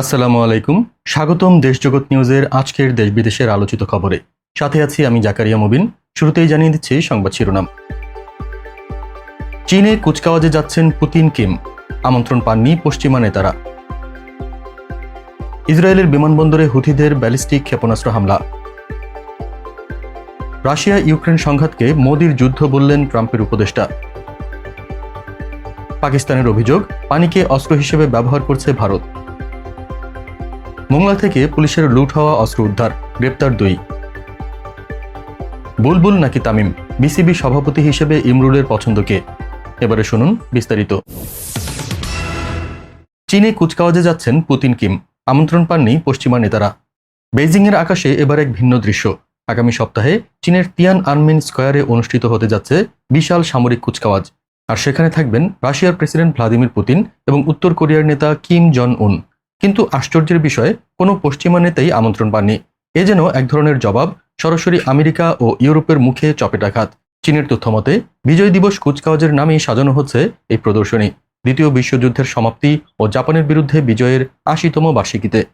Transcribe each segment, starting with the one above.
আসসালামু আলাইকুম। স্বাগতম দেশজগৎ নিউজের আজকের দেশ বিদেশের আলোচিত খবরে। সাথে আছি আমি জাকারিয়া মুবিন। শুরুতেই জানিয়ে দিচ্ছি সংবাদ শিরোনাম। চীনে কুচকাওয়াজে যাচ্ছেন পুতিন কিম। আমন্ত্রণ পাননি পশ্চিমা নেতারা। ইসরায়েলের বিমানবন্দরে হুথিদের ব্যালিস্টিক ক্ষেপণাস্ত্র হামলা। রাশিয়া ইউক্রেন সংঘাতকে মোদির যুদ্ধ বললেন ট্রাম্পের উপদেষ্টা। পাকিস্তানের অভিযোগ, পানিকে অস্ত্র হিসেবে ব্যবহার করছে ভারত। মোংলা থেকে পুলিশের লুট হওয়া অস্ত্র উদ্ধার, গ্রেপ্তার দুই। বুলবুল নাকি তামিম, বিসিবি সভাপতি হিসেবে ইমরুলের পছন্দকে। এবারে শুনুন বিস্তারিত। চীনে কুচকাওয়াজে যাচ্ছেন পুতিন কিম, আমন্ত্রণ পাননি পশ্চিমা নেতারা। বেইজিংয়ের আকাশে এবার এক ভিন্ন দৃশ্য। আগামী সপ্তাহে চীনের তিয়ান আনমেন স্কয়ারে অনুষ্ঠিত হতে যাচ্ছে বিশাল সামরিক কুচকাওয়াজ। আর সেখানে থাকবেন রাশিয়ার প্রেসিডেন্ট ভ্লাদিমির পুতিন এবং উত্তর কোরিয়ার নেতা কিম জন উন কিন্তু আশ্চর্যের বিষয়ে, কোনো পশ্চিমা নেতাই আমন্ত্রণ পাননি। এ যেন এক ধরনের জবাব, সরাসরি আমেরিকা ও ইউরোপের মুখে চপেটাঘাত। চীনের তথ্যমতে, বিজয় দিবস কুচকাওয়াজের নামেই সাজানো হচ্ছে এই প্রদর্শনী। দ্বিতীয় বিশ্বযুদ্ধের সমাপ্তি ও জাপানের বিরুদ্ধে বিজয়ের আশিতম বার্ষিকীতে।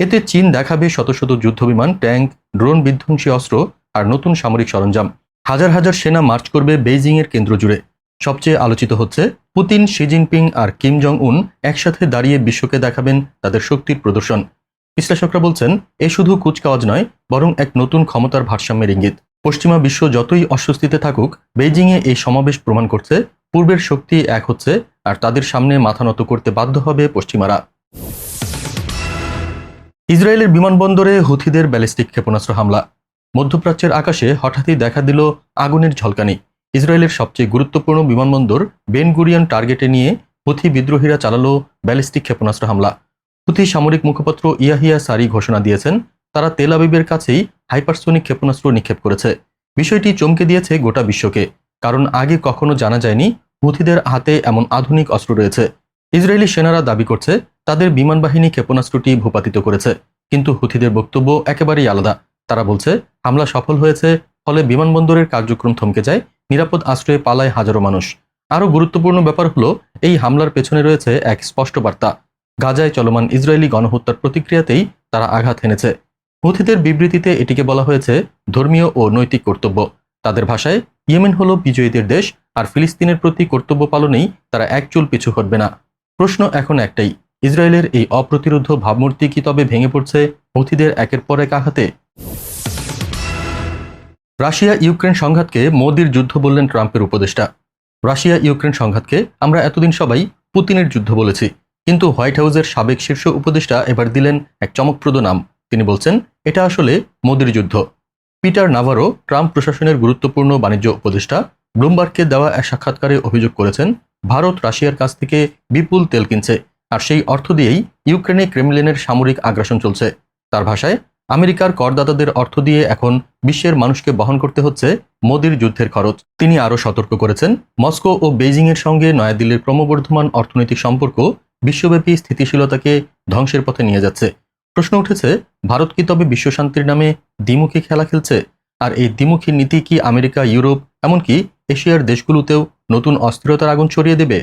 এতে চীন দেখাবে শত শত যুদ্ধবিমান, ট্যাঙ্ক, ড্রোন বিধ্বংসী অস্ত্র আর নতুন সামরিক সরঞ্জাম। হাজার হাজার সেনা মার্চ করবে বেইজিংয়ের কেন্দ্র জুড়ে সবচেয়ে আলোচিত হচ্ছে, পুতিন, শি জিনপিং আর কিম জং উন একসাথে দাঁড়িয়ে বিশ্বকে দেখাবেন তাদের শক্তির প্রদর্শন। বিশ্লেষকরা বলছেন, এ শুধু কুচকাওয়াজ নয়, বরং এক নতুন ক্ষমতার ভারসাম্যের ইঙ্গিত। পশ্চিমা বিশ্ব যতই অস্বস্তিতে থাকুক, বেইজিংয়ে এই সমাবেশ প্রমাণ করছে, পূর্বের শক্তি এক হচ্ছে আর তাদের সামনে মাথা নত করতে বাধ্য হবে পশ্চিমারা। ইসরায়েলের বিমানবন্দরে হুথিদের ব্যালিস্টিক ক্ষেপণাস্ত্র হামলা। মধ্যপ্রাচ্যের আকাশে হঠাৎই দেখা দিল আগুনের ঝলকানি। ইসরায়েলের সবচেয়ে গুরুত্বপূর্ণ বিমানবন্দর বেন গুরিয়ান টার্গেটে নিয়ে হুথি বিদ্রোহীরা চালালো ব্যালিস্টিক ক্ষেপণাস্ত্র হামলা। হুথি সামরিক মুখপাত্র ইয়াহিয়া সারি ঘোষণা দিয়েছেন, তারা তেল আবিবের কাছেই হাইপারসোনিক ক্ষেপণাস্ত্র নিক্ষেপ করেছে। বিষয়টি চমকে দিয়েছে গোটা বিশ্বকে, কারণ আগে কখনো জানা যায়নি হুথিদের হাতে এমন আধুনিক অস্ত্র রয়েছে। ইসরায়েলি সেনারা দাবি করছে, তাদের বিমান বাহিনী ক্ষেপণাস্ত্রটি ভূপাতিত করেছে, কিন্তু হুথিদের বক্তব্য একেবারেই আলাদা। তারা বলছে, হামলা সফল হয়েছে, ফলে বিমানবন্দরের কার্যক্রম থমকে যায় নিরাপদ আশ্রয়ে পালায় হাজারো মানুষ। আরও গুরুত্বপূর্ণ ব্যাপার হলো, এই হামলার পেছনে রয়েছে এক স্পষ্ট বার্তা। গাজায় চলমান ইসরায়েলি গণহত্যার প্রতিক্রিয়াতেই তারা আঘাত হেনেছে। হুথিদের বিবৃতিতে এটিকে বলা হয়েছে, ধর্মীয় ও নৈতিক কর্তব্য। তাদের ভাষায়, ইয়েমেন হলো বিজয়ীদের দেশ, আর ফিলিস্তিনের প্রতি কর্তব্য পালনেই তারা এক চুল পিছু হটবে না। প্রশ্ন এখন একটাই, ইসরায়েলের এই অপ্রতিরোধ ভাবমূর্তি কি তবে ভেঙে পড়ছে হুথিদের একের পর এক আঘাতে? রাশিয়া ইউক্রেন সংঘাতকে মোদির যুদ্ধ বললেন ট্রাম্পের উপদেষ্টা। রাশিয়া ইউক্রেন সংঘাতকে আমরা এতদিন সবাই পুতিনের যুদ্ধ বলেছি, কিন্তু হোয়াইট হাউসের সাবেক শীর্ষ উপদেষ্টা এবার দিলেন এক চমকপ্রদ নাম। তিনি বলছেন, এটা আসলে মোদির যুদ্ধ। পিটার নাভারো, ট্রাম্প প্রশাসনের গুরুত্বপূর্ণ বাণিজ্য উপদেষ্টা ব্লুমবার্গকে দেওয়া এক সাক্ষাৎকারে অভিযোগ করেছেন, ভারত রাশিয়ার কাছ থেকে বিপুল তেল কিনছে, আর সেই অর্থ দিয়েই ইউক্রেনে ক্রেমলিনের সামরিক আগ্রাসন চলছে। তার ভাষায় আমেরিকার করদাতাদের অর্থ দিয়ে এখন বিশ্বের মানুষকে বহন করতে হচ্ছে মোদির যুদ্ধের খরচ। তিনি আরও সতর্ক করেছেন, মস্কো ও বেইজিংয়ের সঙ্গে নয়াদিল্লির ক্রমবর্ধমান অর্থনৈতিক সম্পর্ক বিশ্বব্যাপী স্থিতিশীলতাকে ধ্বংসের পথে নিয়ে যাচ্ছে। প্রশ্ন উঠেছে, ভারত কি তবে বিশ্বশান্তির নামে দ্বিমুখী খেলা খেলছে? আর এই দ্বিমুখী নীতি কি আমেরিকা, ইউরোপ, এমনকি এশিয়ার দেশগুলোতেও নতুন অস্থিরতার আগুন ছড়িয়ে দেবে?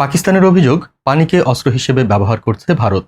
পাকিস্তানের অভিযোগ, পানিকে অস্ত্র হিসেবে ব্যবহার করছে ভারত।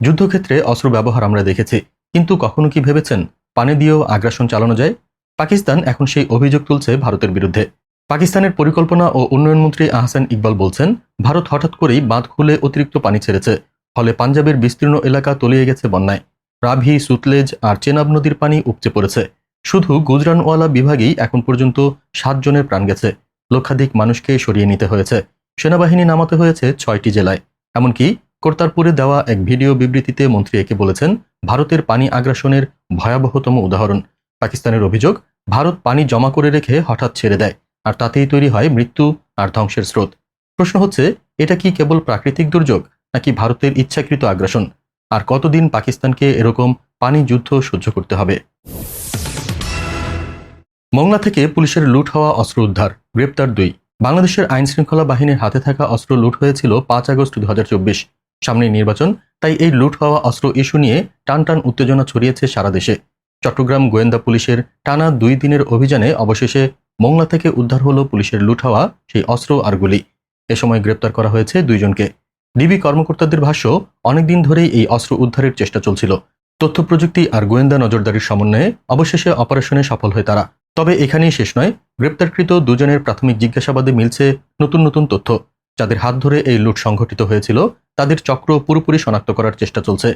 যুদ্ধক্ষেত্রে অস্ত্র ব্যবহার আমরা দেখেছি, কিন্তু কখনো কি ভেবেছেন পানি দিয়েও আগ্রাসন চালানো যায়? পাকিস্তান এখন সেই অভিযোগ তুলছে ভারতের বিরুদ্ধে। পাকিস্তানের পরিকল্পনা ও উন্নয়ন মন্ত্রী আহসান ইকবাল বলছেন, ভারত হঠাৎ করেই বাঁধ খুলে অতিরিক্ত পানি ছেড়েছে, ফলে পাঞ্জাবের বিস্তীর্ণ এলাকা তলিয়ে গেছে বন্যায়। রাভি, সুতলেজ আর চেনাব নদীর পানি উপচে পড়েছে। শুধু গুজরানওয়ালা বিভাগেই এখন পর্যন্ত সাত জনের প্রাণ গেছে। লক্ষাধিক মানুষকে সরিয়ে নিতে হয়েছে। সেনাবাহিনী নামাতে হয়েছে ছয়টি জেলায়। এমনকি কর্তারপুরে দেওয়া এক ভিডিও বিবৃতিতে মন্ত্রী একে বলেছেন, ভারতের পানি আগ্রাসনের ভয়াবহতম উদাহরণ। পাকিস্তানের অভিযোগ, ভারত পানি জমা করে রেখে হঠাৎ ছেড়ে দেয়, আর তাতেই তৈরি হয় মৃত্যু আর ধ্বংসের স্রোত। প্রশ্ন হচ্ছে, এটা কি কেবল প্রাকৃতিক দুর্যোগ, নাকি ভারতের ইচ্ছাকৃত আগ্রাসন? আর কতদিন পাকিস্তানকে এরকম পানি যুদ্ধ সহ্য করতে হবে? মংলা থেকে পুলিশের লুট হওয়া অস্ত্র উদ্ধার, গ্রেপ্তার দুই। বাংলাদেশের আইন শৃঙ্খলা বাহিনীর হাতে থাকা অস্ত্র লুট হয়েছিল পাঁচ আগস্ট দু হাজার চব্বিশ। সামনে নির্বাচন, তাই এই লুট হওয়া অস্ত্র ইস্যু নিয়ে টান টান উত্তেজনা ছড়িয়েছে সারা দেশে। চট্টগ্রাম গোয়েন্দা পুলিশের টানা দুই দিনের অভিযানে অবশেষে মোংলা থেকে উদ্ধার হলো পুলিশের লুট হওয়া সেই অস্ত্র আর গুলি। এ সময় গ্রেপ্তার করা হয়েছে দুইজনকে। ডিবি কর্মকর্তাদের ভাষ্য, অনেকদিন ধরেই এই অস্ত্র উদ্ধারের চেষ্টা চলছিল। তথ্য প্রযুক্তি আর গোয়েন্দা নজরদারির সমন্বয়ে অবশেষে অপারেশনে সফল হয় তারা। তবে এখানেই শেষ নয়, গ্রেপ্তারকৃত দুজনের প্রাথমিক জিজ্ঞাসাবাদে মিলছে নতুন নতুন তথ্য। যাদের হাত ধরে এই লুট সংঘটিত হয়েছিল, তাদের চক্র পুরোপুরি শনাক্ত করার চেষ্টা চলছে।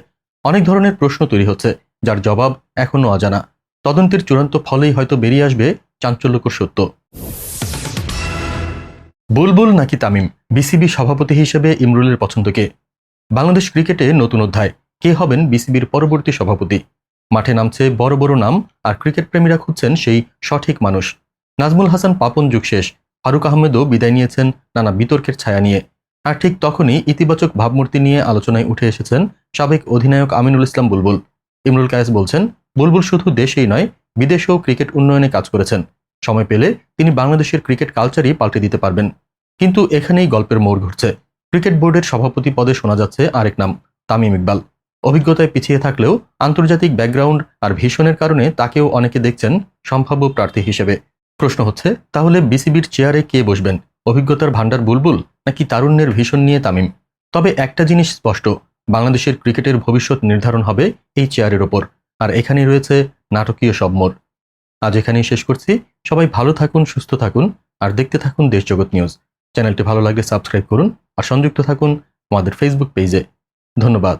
অনেক ধরনের প্রশ্ন তৈরি হচ্ছে, যার জবাব এখনও অজানা। তদন্তের চূড়ান্ত ফলেই হয়তো বেরিয়ে আসবে চাঞ্চল্যকর সত্য। বুলবুল নাকি তামিম, বিসিবি সভাপতি হিসেবে ইমরুলের পছন্দকে? বাংলাদেশ ক্রিকেটে নতুন অধ্যায়, কে হবেন বিসিবির পরবর্তী সভাপতি? মাঠে নামছে বড় বড় নাম, আর ক্রিকেট প্রেমীরা খুঁজছেন সেই সঠিক মানুষ। নাজমুল হাসান পাপন যুগ শেষ ফারুক আহমেদও বিদায় নিয়েছেন নানা বিতর্কের ছায়া নিয়ে। আর ঠিক তখনই ইতিবাচক ভাবমূর্তি নিয়ে আলোচনায় উঠে এসেছেন সাবেক অধিনায়ক আমিনুল ইসলাম বুলবুল। ইমরুল কায়েস বলছেন, বুলবুল শুধু দেশেই নয়, বিদেশেও ক্রিকেট উন্নয়নে কাজ করেছেন। সময় পেলে তিনি বাংলাদেশের ক্রিকেট কালচারই পাল্টে দিতে পারবেন। কিন্তু এখানেই গল্পের মোড় ঘুরছে। ক্রিকেট বোর্ডের সভাপতি পদে শোনা যাচ্ছে আরেক নাম, তামিম ইকবাল। অভিজ্ঞতায় পিছিয়ে থাকলেও আন্তর্জাতিক ব্যাকগ্রাউন্ড আর ভীষণের কারণে তাকেও অনেকে দেখছেন সম্ভাব্য প্রার্থী হিসেবে। প্রশ্ন হচ্ছে, তাহলে বিসিবির চেয়ারে কে বসবেন? অভিজ্ঞতার ভান্ডার বুলবুল নাকি তারুণ্যের ভীষণ নিয়ে তামিম? তবে একটা জিনিস স্পষ্ট, বাংলাদেশের ক্রিকেটের ভবিষ্যৎ নির্ধারণ হবে এই চেয়ারের ওপর, আর এখানেই রয়েছে নাটকীয় সব মোড়। আজ এখানেই শেষ করছি, সবাই ভালো থাকুন, সুস্থ থাকুন, আর দেখতে থাকুন দেশজগৎ নিউজ। চ্যানেলটি ভালো লাগলে সাবস্ক্রাইব করুন, আর সংযুক্ত থাকুন আমাদের ফেসবুক পেজে ধন্যবাদ।